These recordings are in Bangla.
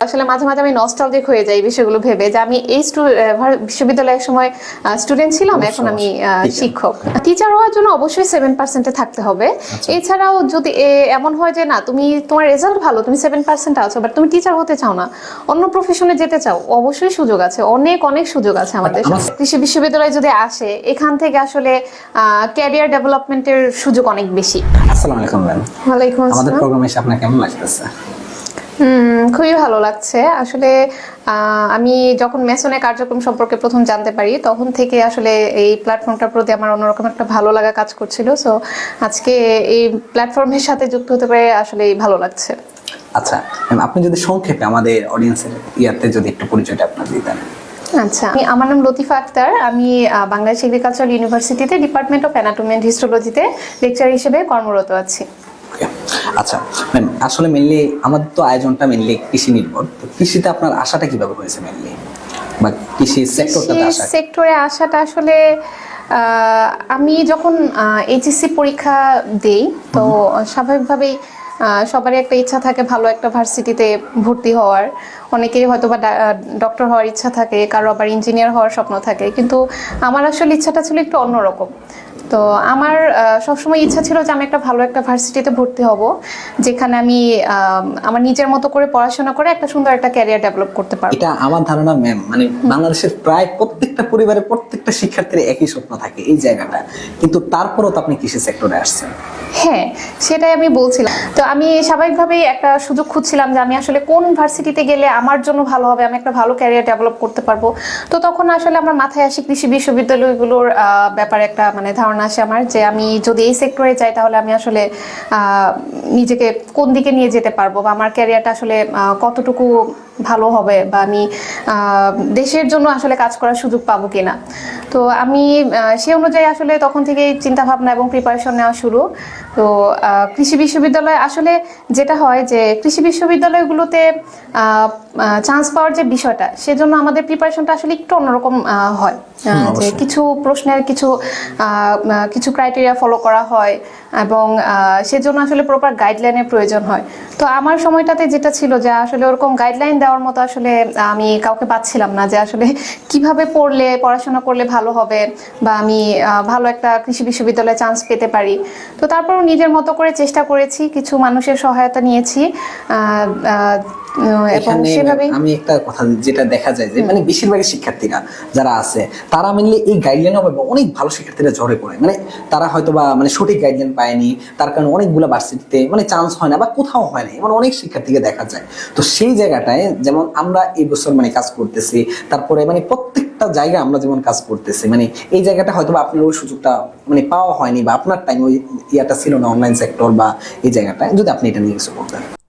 আসলে মাঝে মাঝে আমি নস্টালজিক হয়ে যাই বিষয়গুলো ভেবে যে আমি এই স্টু- আহ, ভার- বিশ্ববিদ্যালয়ে এক সময় স্টুডেন্ট ছিলাম এখন আমি শিক্ষক। টিচার হওয়ার জন্য অবশ্যই সেভেন পার্সেন্টে থাকতে হবে। এছাড়াও যদি এমন হয় যে না তুমি তোমার রেজাল্ট ভালো তুমি সেভেন পার্সেন্ট আছো বাট তুমি টিচার হতে চাও না অন্য প্রফেশনে যেতে চাও অবশ্যই সুযোগ আছে। অনেক অনেক সুযোগ আছে আমাদের কৃষি বিশ্ববিদ্যালয়ে যদি আসে এখান থেকে আসলে ক্যারিয়ার ডেভেলপমেন্টের সুযোগ অনেক বেশি। আসসালামু আলাইকুম ম্যাম ওয়ালাইকুম আমাদের আসসালাম। প্রোগ্রামে এসে আপনার কেমন লাগতেছে? খুবই ভালো লাগছে। আসলে আমি যখন মেসনে কার্যক্রম সম্পর্কে প্রথম জানতে পারি তখন থেকে আসলে এই প্ল্যাটফর্মটার প্রতি আমার অন্যরকম একটা ভালো লাগা কাজ করছিল। সো আজকে এই প্ল্যাটফর্মের সাথে যুক্ত হতে পারে আসলে ভালো লাগছে। আচ্ছা আপনি যদি সংক্ষেপে আমাদের অডিয়েন্সের ইয়াতে যদি একটু পরিচয়টা আপনার দিতেন আচ্ছা আমি আমার নাম লতিফা আক্তার আমি বাংলাদেশ এগ্রিকালচারাল ইউনিভার্সিটিতে ডিপার্টমেন্ট অফ অ্যানাটমি অ্যান্ড হিস্টোলজিতে লেকচার হিসেবে কর্মরত আছি। আচ্ছা ম্যাম আসলে মেনলি আমাদের তো আয়োজনটা মেনলি কৃষি নির্ভর। তো কৃষিতে আপনার আশাটা কীভাবে হয়েছে মেনলি বা কৃষি সেক্টরটাতে আসা সেক্টরে আসাটা আসলে আমি যখন এইচএসসি পরীক্ষা দেই তো স্বাভাবিকভাবেই সবারই একটা ইচ্ছা থাকে ভালো একটা ভার্সিটিতে ভর্তি হওয়ার। অনেকেরই হয়তো বা ডক্টর হওয়ার ইচ্ছা থাকে কারও আবার ইঞ্জিনিয়ার হওয়ার স্বপ্ন থাকে। কিন্তু আমার আসলে ইচ্ছাটা ছিল একটু অন্যরকম। তো আমার সবসময় ইচ্ছা ছিল যে আমি একটা ভালো একটা ভার্সিটিতে ভর্তি হব যেখানে আমি আমার নিজের মতো করে পড়াশোনা করে একটা সুন্দর একটা ক্যারিয়ার ডেভেলপ করতে পারব। এটা আমার ধারণা ম্যাম মানে বাংলাদেশের প্রায় প্রত্যেকটা পরিবারে প্রত্যেকটা শিক্ষার্থীর একই স্বপ্ন থাকে এই জায়গাটা। কিন্তু তারপরও তো আপনি কৃষি সেক্টরে আসছেন। হ্যাঁ সেটাই আমি বলছিলাম। তো আমি স্বাভাবিকভাবেই একটা সুযোগ খুঁজছিলাম যে আমি আসলে কোন ভার্সিটিতে গেলে আমার জন্য ভালো হবে আমি একটা ভালো ক্যারিয়ার ডেভেলপ করতে পারব। তো তখন আসলে আমার মাথায় আসে কৃষি বিশ্ববিদ্যালয়গুলোর আহ, ব্যাপারে একটা মানে ধারণা আসে আমার যে আমি যদি এই সেক্টরে যাই, তাহলে আমি আসলে নিজেকে কোন দিকে নিয়ে যেতে পারব বা আমার ক্যারিয়ারটা আসলে কতটুকু ভালো হবে বা আমি দেশের জন্য আসলে কাজ করার সুযোগ পাবো কিনা। তো আমি সে অনুযায়ী আসলে তখন থেকেই চিন্তা ভাবনা এবং প্রিপারেশন নেওয়া শুরু। তো কৃষি বিশ্ববিদ্যালয় আসলে যেটা হয় যে, কৃষি বিশ্ববিদ্যালয়গুলোতে চান্স পাওয়ার যে বিষয়টা সেজন্য আমাদের প্রিপারেশনটা আসলে একটু অন্যরকম হয়। যে কিছু প্রশ্নের কিছু কিছু ক্রাইটেরিয়া ফলো করা হয়। এবং সেজন্য আসলে প্রপার গাইডলাইনের প্রয়োজন হয়। তো আমার সময়টাতে যেটা ছিল যে আসলে ওরকম গাইডলাইন দেওয়ার মতো আসলে আমি কাউকে পাচ্ছিলাম না যে আসলে কীভাবে পড়লে পড়াশোনা করলে ভালো হবে বা আমি ভালো একটা কৃষি বিশ্ববিদ্যালয়ে চান্স পেতে পারি। তো তারপরও নিজের মতো করে চেষ্টা করেছি কিছু মানুষের সহায়তা নিয়েছি আমি একটা কথা যেটা দেখা যায় যে মানে বেশিরভাগই শিক্ষার্থীরা যারা আছে তারা মেনলি এই গাইডলাইন অনেক ভালো শিক্ষার্থীরা ঝরে পড়ে। মানে তারা হয়তো বা মানে সঠিক গাইডলাইন পায়নি, তার কারণে অনেকগুলো ভার্সিটিতে মানে চান্স হয় না বা কোথাও হয় না এমন অনেক শিক্ষার্থীকে দেখা যায়। তো সেই জায়গাটায় যেমন আমরা এই বছর মানে কাজ করতেছি, তারপরে মানে প্রত্যেকটা জায়গা আমরা যেমন কাজ করতেছি মানে এই জায়গাটা হয়তো বা আপনার ওই সুযোগটা মানে পাওয়া হয়নি বা আপনার টাইম ওই ইয়াটা ছিল না অনলাইন সেক্টর বা এই জায়গাটায়, যদি আপনি এটা নিয়ে কিছু করতেন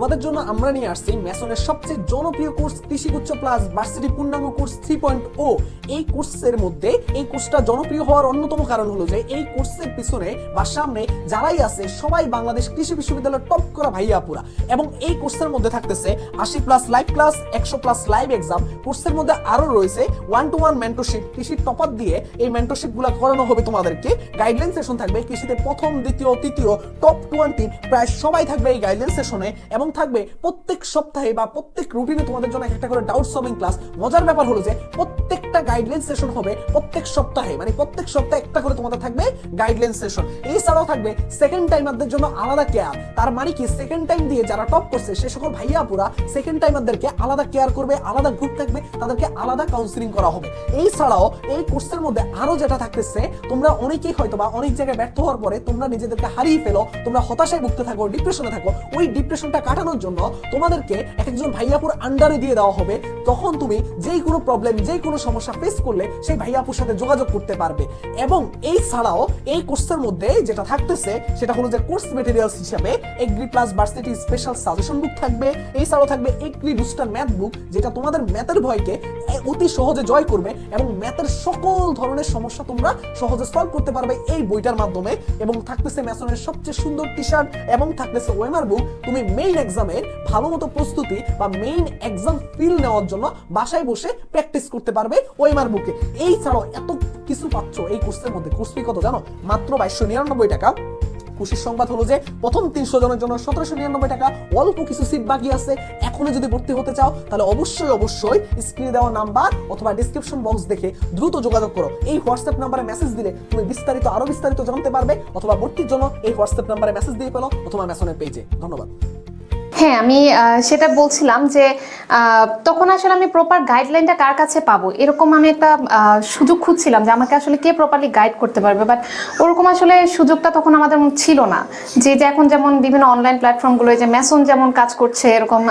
তোমাদের জন্য আমরা নিয়ে আসছি ম্যাসনের সবচেয়ে জনপ্রিয় কোর্স কৃষি উচ্চ প্লাস ভার্সিটি পূর্ণাঙ্গ কোর্স থ্রি পয়েন্ট ও এই কোর্সের মধ্যে এই কোর্সটা জনপ্রিয় হওয়ার অন্যতম কারণ হলো যে এই কোর্সের পিছনে বা সামনে যারাই আছে, সবাই বাংলাদেশ কৃষি বিশ্ববিদ্যালয়ের টপ করা ভাইয়াপুরা এবং এই কোর্সের মধ্যে থাকতেছে আশি প্লাস লাইভ ক্লাস একশো প্লাস লাইভ এক্সাম কোর্সের মধ্যে আরও রয়েছে ওয়ান টু ওয়ান মেন্টরশিপ কৃষির টপার দিয়ে এই মেন্টরশিপগুলা করানো হবে তোমাদেরকে। গাইডলাইন সেশন থাকবে কৃষিতে প্রথম, দ্বিতীয়, তৃতীয় টপ টোয়েন্টি প্রায় সবাই থাকবে এই গাইডলাইন সেশনে এবং থাকবে? প্রত্যেক সপ্তাহে বা প্রত্যেক রুটিনে তোমাদের জন্য একটা করে ডাউট সলভিং ক্লাস মজার ব্যাপার হলো যে প্রত্যেকটা গাইডলাইন সেশন হবে প্রত্যেক সপ্তাহে। মানে প্রত্যেক সপ্তাহে একটা করে তোমাদের থাকবে গাইডলাইন সেশন এছাড়াও থাকবে সেকেন্ড টাইমারদের জন্য আলাদা কেয়ার তার মানে কি? সেকেন্ড টাইম দিয়ে যারা টপ করছে, সে সকল ভাইয়াপুরা সেকেন্ড টাইমারদেরকে আলাদা কেয়ার করবে, আলাদা গ্রুপ থাকবে, তাদেরকে আলাদা কাউন্সিলিং করা হবে। এছাড়াও এই কোর্সের মধ্যে আরও যেটা থাকতেছে, তোমরা অনেকেই হয়তো বা অনেক জায়গায় ব্যর্থ হওয়ার পরে তোমরা নিজেদেরকে হারিয়ে ফেলো, তোমরা হতাশায় ভুগতে থাকো ডিপ্রেশনে থাকো। ওই ডিপ্রেশনটা কাটানোর জন্য তোমাদেরকে এক একজন ভাইয়াপুর আন্ডারে দিয়ে দেওয়া হবে। তখন তুমি যেই কোনো প্রবলেম যেই কোনো সমস্যা ফেস করলে সেই ভাইয়াপুর সাথে যোগাযোগ করতে পারবে। এবং এই ছাড়াও এই কোর্সের মধ্যে যেটা থাকতেছে, সেটা হলো যে কোর্স মেটেরিয়ালস হিসাবে agri plus varsity special suggestion book থাকবে। এছাড়াও থাকবে এগ্রি বুস্টার ম্যাথ বুক যেটা তোমাদের ম্যাথের ভয়কে অতি সহজে জয় করবে এবং ম্যাথের সকল ধরনের সমস্যা তোমরা সহজে সলভ করতে পারবে এই বইটার মাধ্যমে। এবং থাকতেছে ম্যাসনের সবচেয়ে সুন্দর টি শার্ট এবং থাকতেছে ওয়েমার বুক তুমি মেইন এক্সামের ভালো মতো প্রস্তুতি বা মেইন এক্সাম ফিল নেওয়ার জন্য বাসায় বসে প্র্যাকটিস করতে পারবে। ওয়েমার বুকে। এই ছাড়াও এত কিছু পাচ্ছ এই কোর্সের মধ্যে। কোর্স কত জানো? মাত্র বাইশশো নিরানব্বই টাকা। খুশির সংবাদ হলো যে প্রথম তিনশো জনের জন্য সতেরোশো নিরানব্বই টাকা। অল্প কিছু সিট বাকি আছে। এখনও যদি ভর্তি হতে চাও, তাহলে অবশ্যই অবশ্যই স্ক্রিনে দেওয়া নাম্বার অথবা ডিসক্রিপশন বক্স দেখে দ্রুত যোগাযোগ করো। এই হোয়াটসঅ্যাপ নাম্বারে মেসেজ দিলে তুমি বিস্তারিত, আরও বিস্তারিত জানতে পারবে অথবা ভর্তির জন্য এই হোয়াটসঅ্যাপ নাম্বারে মেসেজ দিয়ে পেল অথবা মেসনের পেজে ধন্যবাদ। হ্যাঁ আমি সেটা বলছিলাম যে তখন আসলে আমি প্রপার গাইডলাইনটা কার কাছে পাবো? এরকম আমি একটা সুযোগ খুঁজছিলাম যে আমাকে আসলে কে প্রপারলি গাইড করতে পারবে। বাট ওরকম আসলে সুযোগটা তখন আমাদের ছিল না। যে যে এখন যেমন বিভিন্ন অনলাইন প্ল্যাটফর্মগুলো যে মেসন যেমন কাজ করছে, এরকম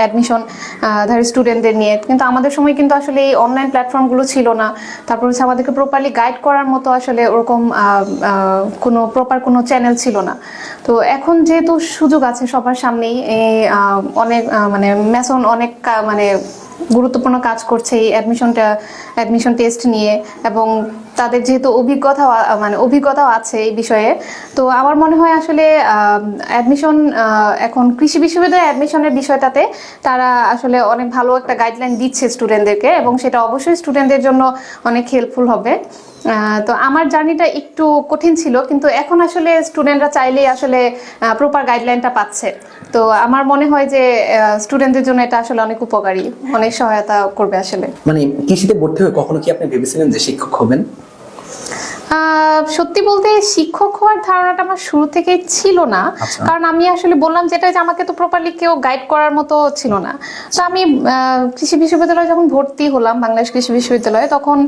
অ্যাডমিশন ধর স্টুডেন্টদের নিয়ে। কিন্তু আমাদের সময় কিন্তু আসলে এই অনলাইন প্ল্যাটফর্মগুলো ছিল না। তারপর হচ্ছে আমাদেরকে প্রপারলি গাইড করার মতো আসলে ওরকম কোনো প্রপার কোনো চ্যানেল ছিল না। তো এখন যেহেতু সুযোগ আছে সবার সামনেই অনেক মানে মেসন অনেক মানে গুরুত্বপূর্ণ কাজ করছে এই অ্যাডমিশনটা অ্যাডমিশন টেস্ট নিয়ে এবং তাদের যেহেতু অভিজ্ঞতাও আ- মানে অভিজ্ঞতাও আছে এই বিষয়ে। তো আমার মনে হয় আসলে অ্যাডমিশন এখন কৃষি বিশ্ববিদ্যালয়ে অ্যাডমিশনের বিষয়টাতে তারা আসলে অনেক ভালো একটা গাইডলাইন দিচ্ছে স্টুডেন্টদেরকে এবং সেটা অবশ্যই স্টুডেন্টদের জন্য অনেক হেল্পফুল হবে। তো আমার জার্নিটা একটু কঠিন ছিল, কিন্তু এখন আসলে স্টুডেন্টরা চাইলেই আসলে প্রপার গাইডলাইনটা পাচ্ছে। তো আমার মনে হয় যে স্টুডেন্টদের জন্য এটা আসলে অনেক উপকারী, অনেক সহায়তা করবে আসলে। মানে কৃষিতে ভর্তি হয়ে কখনো কি আপনি ভেবেছিলেন যে শিক্ষক হবেন? সত্যি বলতে শিক্ষক হওয়ার ধারণাটা আমার শুরু থেকেই ছিল না। আচ্ছা। কারণ আমি আসলে বললাম যেটা যে আমাকে তো প্রপারলি কেউ গাইড করার মতো ছিল না। তো আমি কৃষি বিশ্ববিদ্যালয়ে যখন ভর্তি হলাম বাংলাদেশ কৃষি বিশ্ববিদ্যালয়ে তখন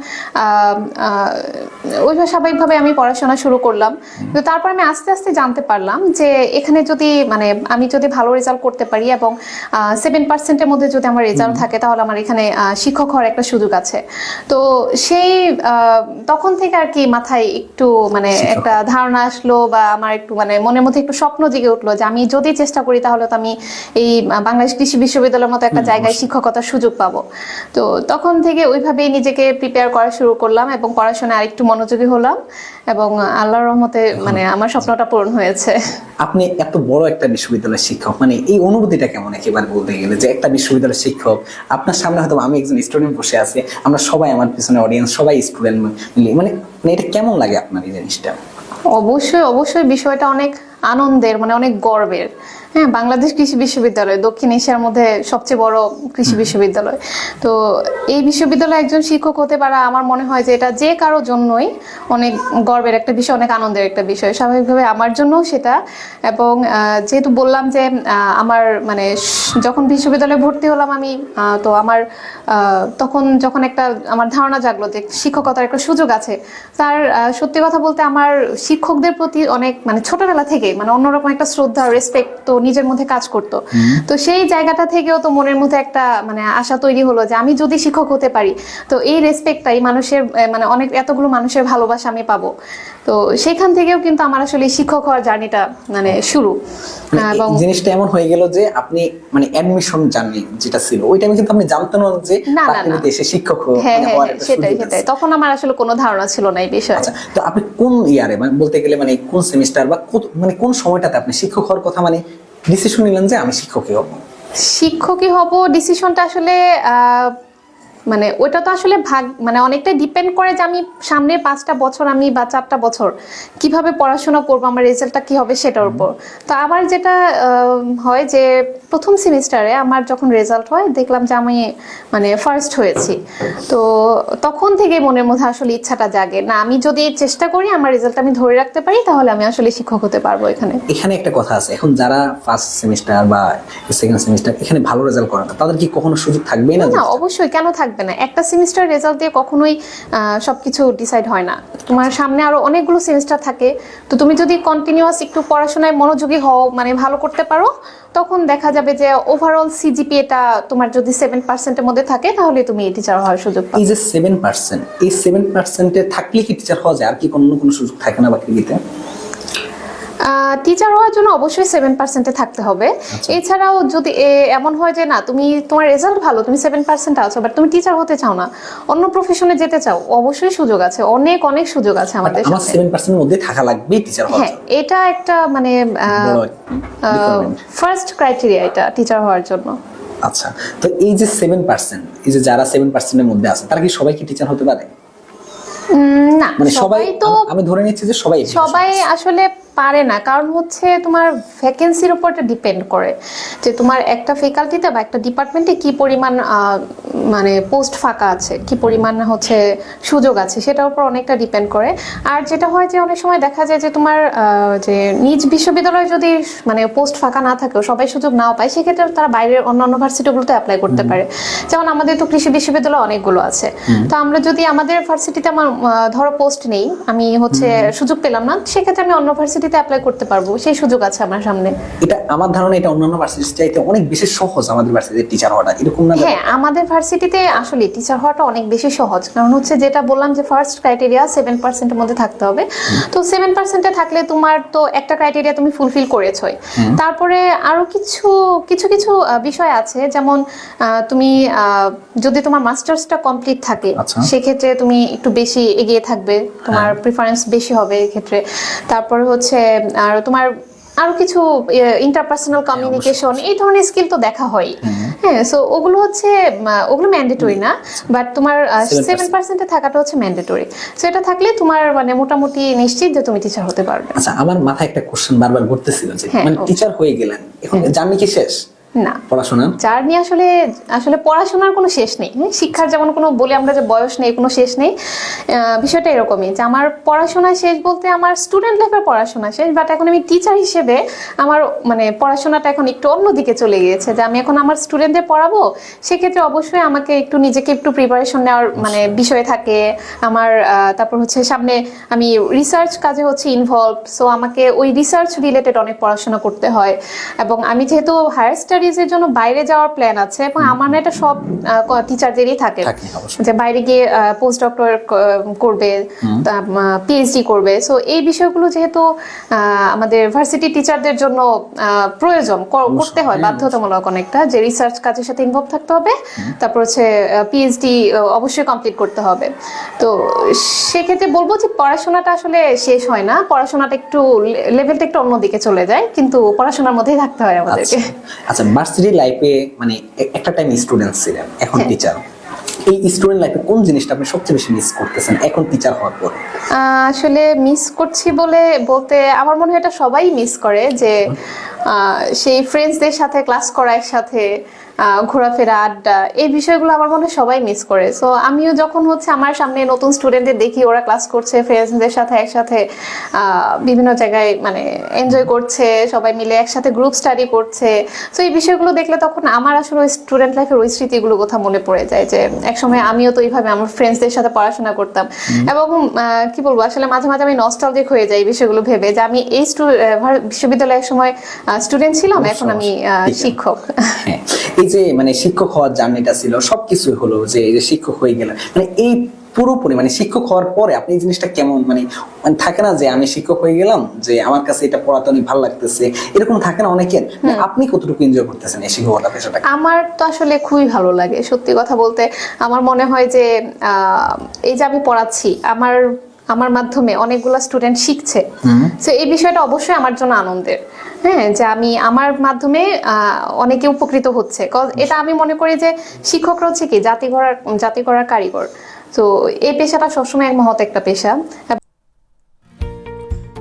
ওইভাবে স্বাভাবিকভাবে আমি পড়াশোনা শুরু করলাম। তো তারপর আমি আস্তে আস্তে জানতে পারলাম যে এখানে যদি মানে আমি যদি ভালো রেজাল্ট করতে পারি এবং সেভেন পার্সেন্টের মধ্যে যদি আমার রেজাল্ট থাকে তাহলে আমার এখানে শিক্ষক হওয়ার একটা সুযোগ আছে। তো সেই তখন থেকে আর কি মাথায় একটু মানে একটা ধারণা আসলো বা আমার একটু মানে মনের মধ্যে একটু স্বপ্ন জেগে উঠল যে আমি যদি চেষ্টা করি তাহলে তো আমি এই বাংলাদেশ কৃষি বিশ্ববিদ্যালয়ের মতো একটা জায়গায় শিক্ষকতার সুযোগ পাবো। তো তখন থেকে ওইভাবেই নিজেকে প্রিপেয়ার করা শুরু করলাম এবং পড়াশোনায় আরেকটু মনোযোগী হলাম। এবং আল্লাহর রহমতে মানে আমার স্বপ্নটা পূরণ হয়েছে। আপনি এত বড় একটা বিশ্ববিদ্যালয়ের শিক্ষক মানে এই অনুভূতিটা কেমন একেবারে বলতে গেলে যে একটা বিশ্ববিদ্যালয়ের শিক্ষক আপনার সামনে হয়তো আমি একজন স্টুডেন্ট বসে আছি আমরা সবাই আমার পিছনে অডিয়েন্স সবাই স্টুডেন্ট মিলে মানে মানে এটা কেমন লাগে আপনার এই জিনিসটা? অবশ্যই অবশ্যই বিষয়টা অনেক আনন্দের মানে অনেক গর্বের। হ্যাঁ বাংলাদেশ কৃষি বিশ্ববিদ্যালয় দক্ষিণ এশিয়ার মধ্যে সবচেয়ে বড় কৃষি বিশ্ববিদ্যালয়। তো এই বিশ্ববিদ্যালয়ে একজন শিক্ষক হতে পারা আমার মনে হয় যে এটা যে কারও জন্যই অনেক গর্বের একটা বিষয় অনেক আনন্দের একটা বিষয়। স্বাভাবিকভাবে আমার জন্যও সেটা এবং যেহেতু বললাম যে আমার মানে যখন বিশ্ববিদ্যালয়ে ভর্তি হলাম আমি তো আমার তখন যখন একটা আমার ধারণা জাগলো যে শিক্ষকতার একটা সুযোগ আছে তার সত্যি কথা বলতে আমার শিক্ষকদের প্রতি অনেক মানে ছোটবেলা থেকে মানে অন্যরকম একটা শ্রদ্ধা রেসপেক্ট তো নিজের মধ্যে কাজ করতো। তো সেই জায়গাটা থেকেও তো মনের মধ্যে একটা মানে আশা তৈরি হলো যে আমি যদি শিক্ষক হতে পারি তো এই রেসপেক্টটাই মানুষের মানে অনেক এতগুলো মানুষের ভালোবাসা আমি পাবো। তো সেখান থেকেও কিন্তু আমার আসলে শিক্ষক হওয়ার জার্নিটা মানে শুরু। মানে এবং জিনিসটা এমন হয়ে গেল যে আপনি মানে অ্যাডমিশন জার্নি যেটা ছিল ওই টাইমে কিন্তু আপনি জানতেন না যে না, এসে শিক্ষক হ্যাঁ মানে হ্যাঁ হওয়ার হ্যাঁ, সেটাই সেটাই। তখন আমার আসলে কোনো ধারণা ছিল না এই বিষয়ে। আচ্ছা তো আপনি কোন ইয়ারে মানে বলতে গেলে মানে কোন সেমিস্টার বা মানে কোন সময়টাতে আপনি শিক্ষক হওয়ার কথা মানে ডিসিশন নিলাম যে আমি শিক্ষকই হব। শিক্ষকই হব ডিসিশনটা আসলে মানে ওইটা তো আসলে ভাগ মানে অনেকটাই ডিপেন্ড করে যে আমি সামনের পাঁচটা বছর আমি বা চারটা বছর কীভাবে পড়াশোনা করব আমার রেজাল্টটা কি হবে সেটার উপর। তো আবার যেটা হয় যে প্রথম সেমিস্টারে আমার যখন রেজাল্ট হয় দেখলাম যে আমি মানে ফার্স্ট হয়েছি। তো তখন থেকে মনের মধ্যে আসলে ইচ্ছাটা জাগে না আমি যদি চেষ্টা করি আমার রেজাল্ট আমি ধরে রাখতে পারি তাহলে আমি আসলে শিক্ষক হতে পারব এখানে। এখানে একটা কথা আছে এখন যারা ফার্স্ট সেমিস্টার বা সেকেন্ড সেমিস্টার এখানে ভালো রেজাল্ট করে না তাদের কি কখনো সুযোগ থাকবে না না অবশ্যই। কেন থাকবে? না। একটা সেমিস্টার রেজাল্ট দিয়ে কখনোই আহ, সবকিছু ডিসাইড হয় না। তোমার সামনে আরও অনেকগুলো সেমিস্টার থাকে। তো তুমি যদি কন্টিনিউয়াস একটু পড়াশোনায় মনোযোগী হও মানে ভালো করতে পারো তখন দেখা যাবে যে ওভারঅল সিজিপিএটা তোমার যদি সেভেন পার্সেন্টের মধ্যে থাকে তাহলে তুমি টিচার হওয়ার সুযোগ পাবে। এই যে সেভেন পার্সেন্ট এই সেভেন পার্সেন্টে থাকলে কি টিচার হওয়া যায়? আর কি অন্য কোনো সুযোগ থাকে না বাকিতে টিচার হওয়ার জন্য অবশ্যই সেভেন পার্সেন্টে থাকতে হবে। এছাড়াও যদি এমন হয় যে না তুমি তোমার রেজাল্ট ভালো তুমি সেভেন পার্সেন্ট আছো বাট তুমি টিচার হতে চাও না অন্য প্রফেশনে যেতে চাও অবশ্যই সুযোগ আছে অনেক অনেক সুযোগ আছে আমাদের আমার সেভেন পার্সেন্টের মধ্যে থাকা লাগবেই টিচার হ্যাঁ এটা একটা মানে। ফার্স্ট ক্রাইটেরিয়া এটা টিচার হওয়ার জন্য। আচ্ছা তো এই যে সেভেন পার্সেন্ট এই যে যারা সেভেন পার্সেন্টের মধ্যে আছে তারা কি সবাই কি টিচার হতে পারে? না মানে সবাই তো আমি ধরে নিচ্ছি যে সবাই সবাই আসলে পারে না। কারণ হচ্ছে তোমার ভ্যাকেন্সির উপর এটা ডিপেন্ড করে যে তোমার একটা ফ্যাকাল্টিতে বা একটা ডিপার্টমেন্টে কি পরিমাণ মানে পোস্ট ফাঁকা আছে কি পরিমাণ হচ্ছে সুযোগ আছে সেটার উপর অনেকটা ডিপেন্ড করে। আর যেটা হয় যে অনেক সময় দেখা যায় যে তোমার যে নিজ বিশ্ববিদ্যালয়ে যদি মানে পোস্ট ফাঁকা না থাকেও সবাই সুযোগ নাও পায় সেক্ষেত্রে তারা বাইরের অন্যান্য ভার্সিটিগুলোতে অ্যাপ্লাই করতে পারে। যেমন আমাদের তো কৃষি বিশ্ববিদ্যালয় অনেকগুলো আছে। তো আমরা যদি আমাদের ভার্সিটিতে আমার ধরো পোস্ট নেই আমি হচ্ছে সুযোগ পেলাম না সেক্ষেত্রে আমি অন্য ভার্সিটিতে অ্যাপ্লাই করতে পারব সেই সুযোগ আছে আমার সামনে। এটা আমার ধারণা এটা অন্যান্য ভার্সিটির চাইতে অনেক বেশি সহজ আমাদের ভার্সিটির টিচার হওয়াটা এরকম না হ্যাঁ আমাদের ভার্সিটিতে আসলে টিচার হওয়াটা অনেক বেশি সহজ। কারণ হচ্ছে যেটা বললাম যে ফার্স্ট ক্রাইটেরিয়া সেভেন পার্সেন্টের মধ্যে থাকতে হবে। তো সেভেন পার্সেন্টে থাকলে তোমার তো একটা ক্রাইটেরিয়া তুমি ফুলফিল করেছই। তারপরে আরও কিছু কিছু কিছু বিষয় আছে। যেমন তুমি যদি তোমার মাস্টার্সটা কমপ্লিট থাকে আচ্ছা। সেক্ষেত্রে তুমি একটু বেশি এগিয়ে থাকবে তোমার প্রিফারেন্স বেশি হবে এক্ষেত্রে। তারপরে হচ্ছে আর তোমার আরও কিছু ইন্টারপার্সোনাল কমিউনিকেশন এই ধরনের স্কিল তো দেখা হয়। হ্যাঁ সো ওগুলো হচ্ছে ওগুলো ম্যান্ডেটরি না বাট তোমার 7% সেভেন পার্সেন্টে থাকাটা হচ্ছে ম্যান্ডেটরি সো এটা থাকলে তোমার মানে মোটামুটি নিশ্চিত যে তুমি টিচার হতে পারবে। আচ্ছা আমার মাথায় একটা কোশ্চেন বারবার ঘুরতেছিল যে হ্যাঁ, মানে টিচার হয়ে গেলেন এখন জার্নি কি শেষ? না। পড়াশোনা? জার্নি আসলে আসলে পড়াশোনার কোনো শেষ নেই। শিক্ষার যেমন কোনো বলি আমরা যে বয়স নেই কোনো শেষ নেই। বিষয়টা এরকমই যে আমার পড়াশোনা শেষ বলতে আমার স্টুডেন্ট লাইফের পড়াশোনা শেষ বাট এখন আমি টিচার হিসেবে আমার মানে পড়াশোনাটা এখন একটু অন্যদিকে চলে গিয়েছে। যে আমি এখন আমার স্টুডেন্টদের পড়াবো সেক্ষেত্রে অবশ্যই আমাকে একটু নিজেকে একটু প্রিপারেশন নেওয়ার মানে বিষয় থাকে। আমার তারপর হচ্ছে সামনে আমি রিসার্চ কাজে হচ্ছে ইনভলভ সো আমাকে ওই রিসার্চ রিলেটেড অনেক পড়াশোনা করতে হয়। এবং আমি যেহেতু হায়ার স্টাডিজের জন্য বাইরে যাওয়ার প্ল্যান আছে এবং আমার না এটা সব টিচারদেরই থাকে। যে বাইরে গিয়ে পোস্ট ডক্টর করবে পিএইচডি করবে। সো এই বিষয়গুলো যেহেতু আমাদের ভার্সিটি টিচারদের জন্য প্রয়োজন করতে হয় বাধ্যতামূলক অনেকটা যে রিসার্চ কাজের সাথে ইনভলভ থাকতে হবে। তারপর হচ্ছে পিএইচডি অবশ্যই কমপ্লিট করতে হবে। তো সেক্ষেত্রে বলব যে পড়াশোনাটা আসলে শেষ হয় না। পড়াশোনাটা একটু লেভেলটা একটু অন্যদিকে চলে যায়। কিন্তু পড়াশোনার মধ্যেই থাকতে হয় আমাদেরকে। আচ্ছা। আচ্ছা ভার্সিটি লাইফে মানে একটা টাইম স্টুডেন্ট ছিলেন এখন হ্যাঁ। টিচার এই স্টুডেন্ট লাইফে কোন জিনিসটা আপনি সবচেয়ে বেশি মিস করতেছেন এখন টিচার হওয়ার পর আসলে মিস করছি বলে বলতে আমার মনে হয় এটা সবাই মিস করে যে সেই ফ্রেন্ডসদের সাথে ক্লাস করার একসাথে আহ, ঘোরাফেরা আড্ডা এই বিষয়গুলো আমার মনে হয় সবাই মিস করে। সো আমিও যখন হচ্ছে আমার সামনে নতুন স্টুডেন্টদের দেখি ওরা ক্লাস করছে ফ্রেন্ডসদের সাথে একসাথে বিভিন্ন জায়গায় মানে এনজয় করছে সবাই মিলে একসাথে গ্রুপ স্টাডি করছে। সো এই বিষয়গুলো দেখলে তখন আমার আসলে ওই স্টুডেন্ট লাইফের ওই স্মৃতিগুলো কথা মনে পড়ে যায় যে একসময় আমিও তো এইভাবে আমার ফ্রেন্ডসদের সাথে পড়াশোনা করতাম। এবং কি বলব আসলে মাঝে মাঝে আমি নস্টালজিক হয়ে যাই এই বিষয়গুলো ভেবে যে আমি এই বিশ্ববিদ্যালয়ে এক সময় স্টুডেন্ট ছিলাম এখন আমি শিক্ষক। হ্যাঁ এই যে মানে শিক্ষক হওয়ার জার্নিটা ছিল সবকিছু হলো যে এই যে শিক্ষক হয়ে গেলেন মানে এই পুরোপুরি মানে শিক্ষক হওয়ার পরে আপনি এই জিনিসটা কেমন মানে মানে থাকে না যে আমি শিক্ষক হয়ে গেলাম যে আমার কাছে এটা পড়াতে অনেক ভালো লাগতেছে এরকম থাকে না অনেকের? মানে আপনি কতটুকু এনজয় করতেছেন এই শিক্ষকতা পেশাটা আমার তো আসলে খুবই ভালো লাগে সত্যি কথা বলতে। আমার মনে হয় যে আহ, এই যে আমি পড়াচ্ছি আমার আমার মাধ্যমে অনেকগুলো স্টুডেন্ট শিখছে। তো এই বিষয়টা অবশ্যই আমার জন্য আনন্দের। হ্যাঁ যে আমি আমার মাধ্যমে অনেকে উপকৃত হচ্ছে। এটা আমি মনে করি যে শিক্ষকরা হচ্ছে কি, জাতি গড়ার জাতি গড়ার কারিগর। তো এই পেশাটা সবসময় এক মহৎ একটা পেশা।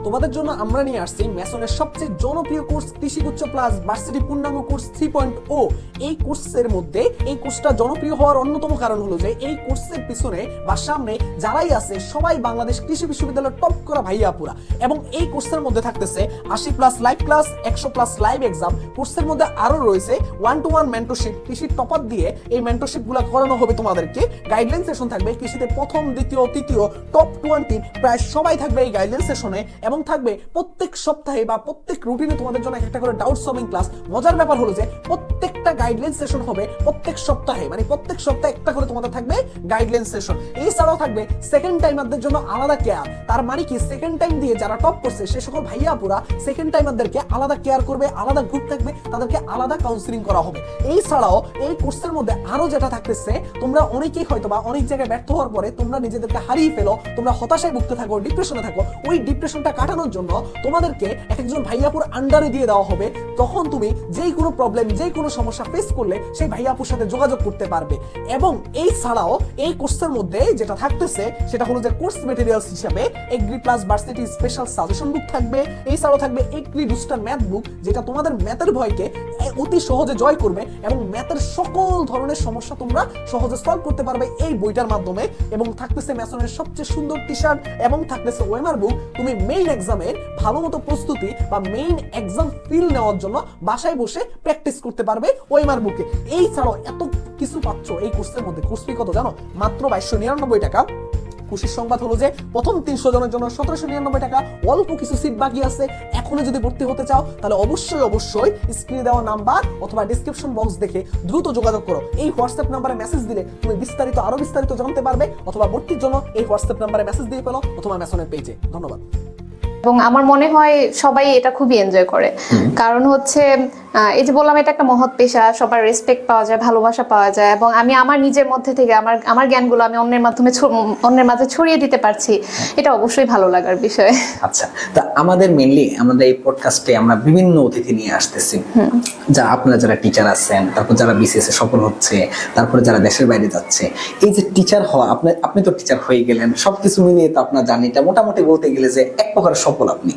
তোমাদের জন্য আমরা নিয়ে আসছি মেসনের সবচেয়ে জনপ্রিয় কোর্স কৃষি উচ্চ প্লাস ভার্সিটি পূর্ণাঙ্গ কোর্স থ্রি পয়েন্ট ও এই কোর্সের মধ্যে, এই কোর্সটা জনপ্রিয় হওয়ার অন্যতম কারণ হলো যে, এই কোর্সের পিছনে বা সামনে যারাই আছে, সবাই বাংলাদেশ কৃষি বিশ্ববিদ্যালয়ের টপ করা ভাইয়াপুরা। এবং এই কোর্সের মধ্যে থাকতেছে আশি প্লাস লাইভ ক্লাস একশো প্লাস লাইভ এক্সাম কোর্সের মধ্যে আরও রয়েছে ওয়ান টু ওয়ান মেন্টরশিপ কৃষির টপার দিয়ে এই মেন্টরশিপগুলো করানো হবে তোমাদেরকে। গাইডলাইন সেশন থাকবে কৃষিতে প্রথম, দ্বিতীয়, তৃতীয় টপ টোয়েন্টি প্রায় সবাই থাকবে এই গাইডলাইন সেশনে এবং থাকবে? প্রত্যেক সপ্তাহে বা প্রত্যেক রুটিনে তোমাদের জন্য একটা করে ডাউট সলভিং ক্লাস মজার ব্যাপার হলো যে, প্রত্যেকটা গাইডলাইন সেশন হবে প্রত্যেক সপ্তাহে। মানে প্রত্যেক সপ্তাহে একটা করে তোমাদের থাকবে গাইডলাইন সেশন এছাড়াও থাকবে সেকেন্ড টাইমারদের জন্য আলাদা কেয়ার তার মানে কি সেকেন্ড টাইম দিয়ে যারা টপ করছে, সে সকল ভাইয়াপুরা সেকেন্ড টাইমারদেরকে আলাদা কেয়ার করবে, আলাদা গ্রুপ থাকবে, তাদেরকে আলাদা কাউন্সিলিং করা হবে। এই ছাড়াও এই কোর্সের মধ্যে আরও যেটা থাকতেছে, তোমরা অনেকেই হয়তো বা অনেক জায়গায় ব্যর্থ হওয়ার পরে তোমরা নিজেদেরকে হারিয়ে ফেলো, তোমরা হতাশায় ভুগতে থাকো ডিপ্রেশনে থাকো। ওই ডিপ্রেশনটা কাট খাটানোর জন্য তোমাদেরকে এক একজন ভাইয়াপুর আন্ডারে দিয়ে দেওয়া হবে। তখন তুমি যেই কোনো প্রবলেম যেই কোনো সমস্যা ফেস করলে সেই ভাইয়াপুর সাথে যোগাযোগ করতে পারবে। এবং এই ছাড়াও এই কোর্সের মধ্যে যেটা থাকতেছে, সেটা হলো যে কোর্স মেটেরিয়ালস হিসাবে agri plus varsity special suggestion book থাকবে। এই ছাড়াও থাকবে এগ্রি বুস্টার ম্যাথ বুক যেটা তোমাদের ম্যাথের ভয়কে অতি সহজে জয় করবে এবং ম্যাথের সকল ধরনের সমস্যা তোমরা সহজে সলভ করতে পারবে এই বইটার মাধ্যমে। এবং থাকতেছে ম্যাসনের সবচেয়ে সুন্দর টি শার্ট এবং থাকতেছে ওয়েমার বুক তুমি মেইন এক্সামের ভালো মতো প্রস্তুতি বা মেইন এক্সাম ফিল নেওয়ার জন্য বাসায় বসে প্র্যাকটিস করতে পারবে ওয়েমার বুকে। এই ছাড়াও এত কিছু পাচ্ছ এই কোর্সের মধ্যে। কোর্স ফি কত জানো? মাত্র বাইশশো নিরানব্বই টাকা। খুশির সংবাদ হলো যে প্রথম তিনশো জনের জন্য সতেরোশো নিরানব্বই টাকা। অল্প কিছু সিট বাকি আছে। এখনও যদি ভর্তি হতে চাও, তাহলে অবশ্যই অবশ্যই স্ক্রিনে দেওয়া নাম্বার অথবা ডিসক্রিপশন বক্স দেখে দ্রুত যোগাযোগ করো। এই হোয়াটসঅ্যাপ নাম্বারে মেসেজ দিলে তুমি বিস্তারিত আরও বিস্তারিত জানতে পারবে অথবা ভর্তির জন্য এই হোয়াটসঅ্যাপ নাম্বারে মেসেজ দিয়ে পেল অথবা মেসনের পেজে ধন্যবাদ। এবং আমার মনে হয় সবাই এটা খুবই এনজয় করে। কারণ হচ্ছে এই যে বললাম এটা একটা মহৎ পেশা সবার রেসপেক্ট পাওয়া যায় ভালোবাসা পাওয়া যায় এবং আমি আমার নিজের মধ্যে থেকে আমার আমার জ্ঞানগুলো আমি অন্যের মাধ্যমে অন্যের মাঝে ছড়িয়ে দিতে পারছি এটা অবশ্যই ভালো লাগার বিষয়। আচ্ছা তা আমাদের মেনলি আমাদের এই পডকাস্টে আমরা বিভিন্ন অতিথি নিয়ে আসতেছি। যা আপনারা যারা টিচার আছেন তারপর যারা বিসিএস এ সফল হচ্ছে তারপরে যারা দেশের বাইরে যাচ্ছে এই যে টিচার হওয়া আপনি আপনি তো টিচার হয়ে গেলেন সবকিছু মিলিয়ে তো আপনার জার্নিটা মোটামুটি বলতে গেলে যে এক প্রকার সফল আপনি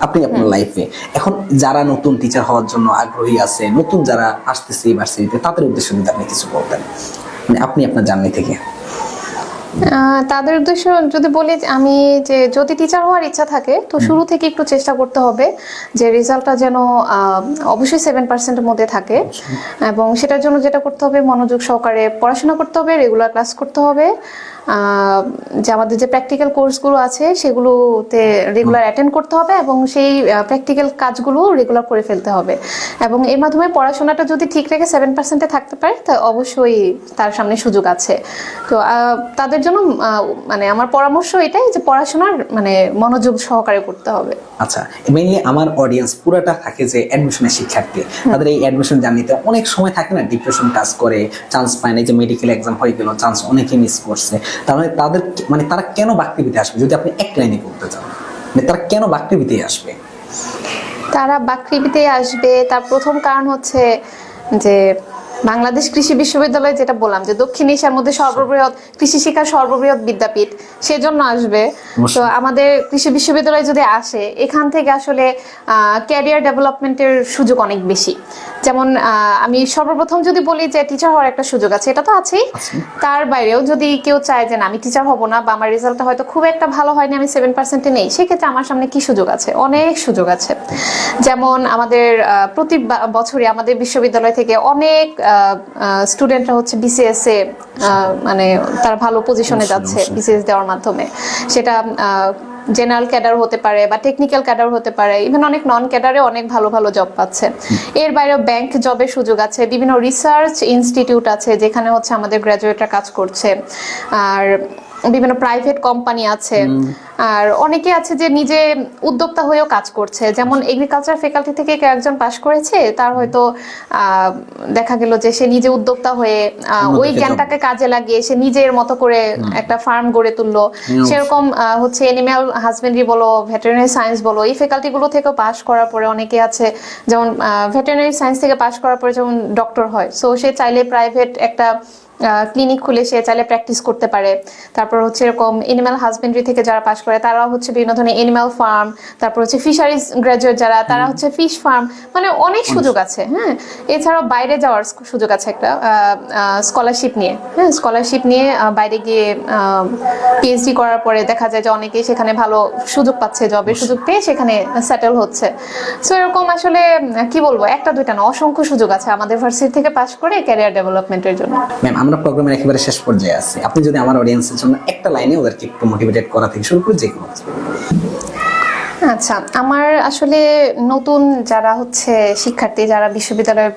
আপনি আপনার লাইফে এখন যারা নতুন টিচার হওয়ার জন্য আগ্রহী আছে নতুন যারা আসতেছে ইউনিভার্সিটিতে তাদের উদ্দেশ্যে যদি আপনি কিছু বলতেন মানে আপনি আপনার জার্নি থেকে। তাদের উদ্দেশ্য যদি বলি আমি যে যদি টিচার হওয়ার ইচ্ছা থাকে তো শুরু থেকে একটু চেষ্টা করতে হবে যে রেজাল্টটা যেন অবশ্যই সেভেন পার্সেন্টের মধ্যে থাকে। এবং সেটার জন্য যেটা করতে হবে মনোযোগ সহকারে পড়াশোনা করতে হবে রেগুলার ক্লাস করতে হবে। যে আমাদের যে প্র্যাকটিক্যাল কোর্সগুলো আছে সেগুলোতে রেগুলার অ্যাটেন্ড করতে হবে এবং সেই প্র্যাকটিক্যাল কাজগুলো রেগুলার করে ফেলতে হবে। এবং এর মাধ্যমে পড়াশোনাটা যদি ঠিক রেখে সেভেন পার্সেন্টে থাকতে পারে তা অবশ্যই তার সামনে সুযোগ আছে। তো তাদের জন্য মানে আমার পরামর্শ এটাই যে পড়াশোনার মানে মনোযোগ সহকারে করতে হবে। আচ্ছা মেইনলি আমার অডিয়েন্স পুরাটা থাকে যে অ্যাডমিশনের শিক্ষার্থী। তাদের এই অ্যাডমিশন জার্নিতে অনেক সময় থাকে না ডিপ্রেশন কাজ করে চান্স পায় না যে মেডিকেল এক্সাম হয়ে গেল চান্স অনেকে মিস করছে। তাহলে তাদের মানে তারা কেন বাকৃবিতে আসবে? যদি আপনি এক লাইনে করতে চান মানে তারা কেন বাকৃবিতে আসবে? তারা বাকৃবিতে আসবে। তার প্রথম কারণ হচ্ছে যে বাংলাদেশ কৃষি বিশ্ববিদ্যালয় যেটা বললাম যে দক্ষিণ এশিয়ার মধ্যে সর্ববৃহৎ কৃষি শিক্ষার সর্ববৃহৎ বিদ্যাপীঠ সেজন্য আসবে। তো আমাদের কৃষি বিশ্ববিদ্যালয় যদি আসে এখান থেকে আসলে ক্যারিয়ার ডেভেলপমেন্টের সুযোগ অনেক বেশি। যেমন আমি সর্বপ্রথম যদি বলি যে টিচার হওয়ার একটা সুযোগ আছে এটা তো আছেই। তার বাইরেও যদি কেউ চায় যে না আমি টিচার হব না বা আমার রেজাল্টটা হয়তো খুব একটা ভালো হয়নি আমি সেভেন পার্সেন্টে নেই সেক্ষেত্রে আমার সামনে কি সুযোগ আছে? অনেক সুযোগ আছে। যেমন আমাদের আহ, প্রতি বছরই আমাদের বিশ্ববিদ্যালয় থেকে অনেক স্টুডেন্টরা হচ্ছে বিসিএস এ মানে তারা ভালো পজিশনে যাচ্ছে বিসিএস দেওয়ার মাধ্যমে। সেটা জেনারেল ক্যাডার হতে পারে বা টেকনিক্যাল ক্যাডার হতে পারে। ইভেন অনেক নন ক্যাডারে অনেক ভালো ভালো জব পাচ্ছে। এর বাইরেও ব্যাংক জবের সুযোগ আছে। বিভিন্ন রিসার্চ ইনস্টিটিউট আছে যেখানে হচ্ছে আমাদের গ্র্যাজুয়েটরা কাজ করছে। আর বিভিন্ন প্রাইভেট কোম্পানি আছে। আর অনেকে আছে যে নিজে উদ্যোক্তা হয়েও কাজ করছে। যেমন এগ্রিকালচার ফ্যাকাল্টি থেকে কেউ একজন পাশ করেছে তার হয়তো দেখা গেল যে সে নিজে উদ্যোক্তা হয়ে ওই জ্ঞানটাকে কাজে লাগিয়ে সে নিজের মতো করে একটা ফার্ম গড়ে তুললো। সেরকম আহ, হচ্ছে এনিম্যাল হাজবেন্ডারি বলো ভেটেরিনারি সায়েন্স বলো এই ফ্যাকাল্টিগুলো থেকেও পাশ করার পরে অনেকে আছে যেমন ভেটেরিনারি সায়েন্স থেকে পাশ করার পরে যেমন ডক্টর হয়। সো সে চাইলে প্রাইভেট একটা ক্লিনিক খুলে সে চাইলে প্র্যাকটিস করতে পারে। তারপর হচ্ছে এরকম এনিম্যাল হাজবেন্ডারি থেকে যারা পাশ করে তারা হচ্ছে বিভিন্ন ধরনের এনিম্যাল ফার্ম তারপর হচ্ছে ফিশারিজ গ্রাজুয়েট যারা তারা হচ্ছে ফিশ ফার্ম মানে অনেক সুযোগ আছে হ্যাঁ। এছাড়াও বাইরে যাওয়ার সুযোগ আছে একটা স্কলারশিপ নিয়ে হ্যাঁ। স্কলারশিপ নিয়ে বাইরে গিয়ে পিএইচডি করার পরে দেখা যায় যে অনেকেই সেখানে ভালো সুযোগ পাচ্ছে জবের সুযোগ পেয়ে সেখানে সেটেল হচ্ছে। সো এরকম আসলে কি বলব? একটা দুইটা না অসংখ্য সুযোগ আছে আমাদের ভার্সিটি থেকে পাশ করে ক্যারিয়ার ডেভেলপমেন্টের জন্য। ম্যাম আমরা প্রোগ্রামের একেবারে শেষ পর্যায়ে আছি আপনি যদি আমার অডিয়েন্সের জন্য একটা লাইনে ওদেরকে একটু মোটিভেটেড করা থেকে শুরু করে যে কোনো। আচ্ছা আমার আসলে নতুন যারা হচ্ছে শিক্ষার্থী, যারা বিশ্ববিদ্যালয়ে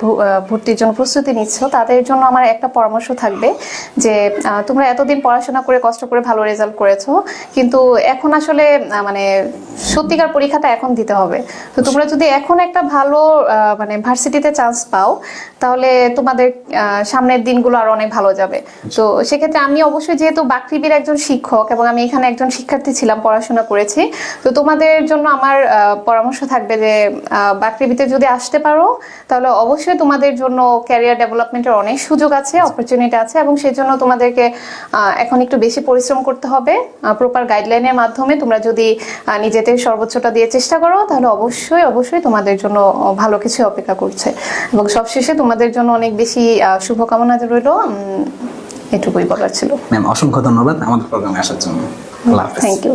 ভর্তির জন্য প্রস্তুতি নিচ্ছ, তাদের জন্য আমার একটা পরামর্শ থাকবে যে তোমরা এতদিন পড়াশোনা করে কষ্ট করে ভালো রেজাল্ট করেছ, কিন্তু এখন আসলে মানে সত্যিকার পরীক্ষাটা এখন দিতে হবে। তো তোমরা যদি এখন একটা ভালো মানে ভার্সিটিতে চান্স পাও, তাহলে তোমাদের সামনের দিনগুলো আরও অনেক ভালো যাবে। তো সেক্ষেত্রে আমি অবশ্যই যেহেতু বাকৃবির একজন শিক্ষক এবং আমি এখানে একজন শিক্ষার্থী ছিলাম, পড়াশোনা করেছি, তো তোমাদের জন্য আমার পরামর্শ থাকবে যে বাকৃবিতে যদি আসতে পারো তাহলে অবশ্যই তোমাদের জন্য ক্যারিয়ার ডেভেলপমেন্টের অনেক সুযোগ আছে অপরচুনিটি আছে এবং সেই জন্য তোমাদেরকে এখন একটু বেশি পরিশ্রম করতে হবে। প্রপার গাইডলাইনের মাধ্যমে তোমরা যদি নিজেদের সর্বোচ্চটা দিয়ে চেষ্টা করো তাহলে অবশ্যই অবশ্যই তোমাদের জন্য ভালো কিছু অপেক্ষা করছে। এবং সবশেষে তোমাদের জন্য অনেক বেশি শুভকামনা রইল। এটুকুই বলার ছিল। ম্যাম অসংখ্য ধন্যবাদ আমাদের প্রোগ্রামে আসার জন্য। Thank you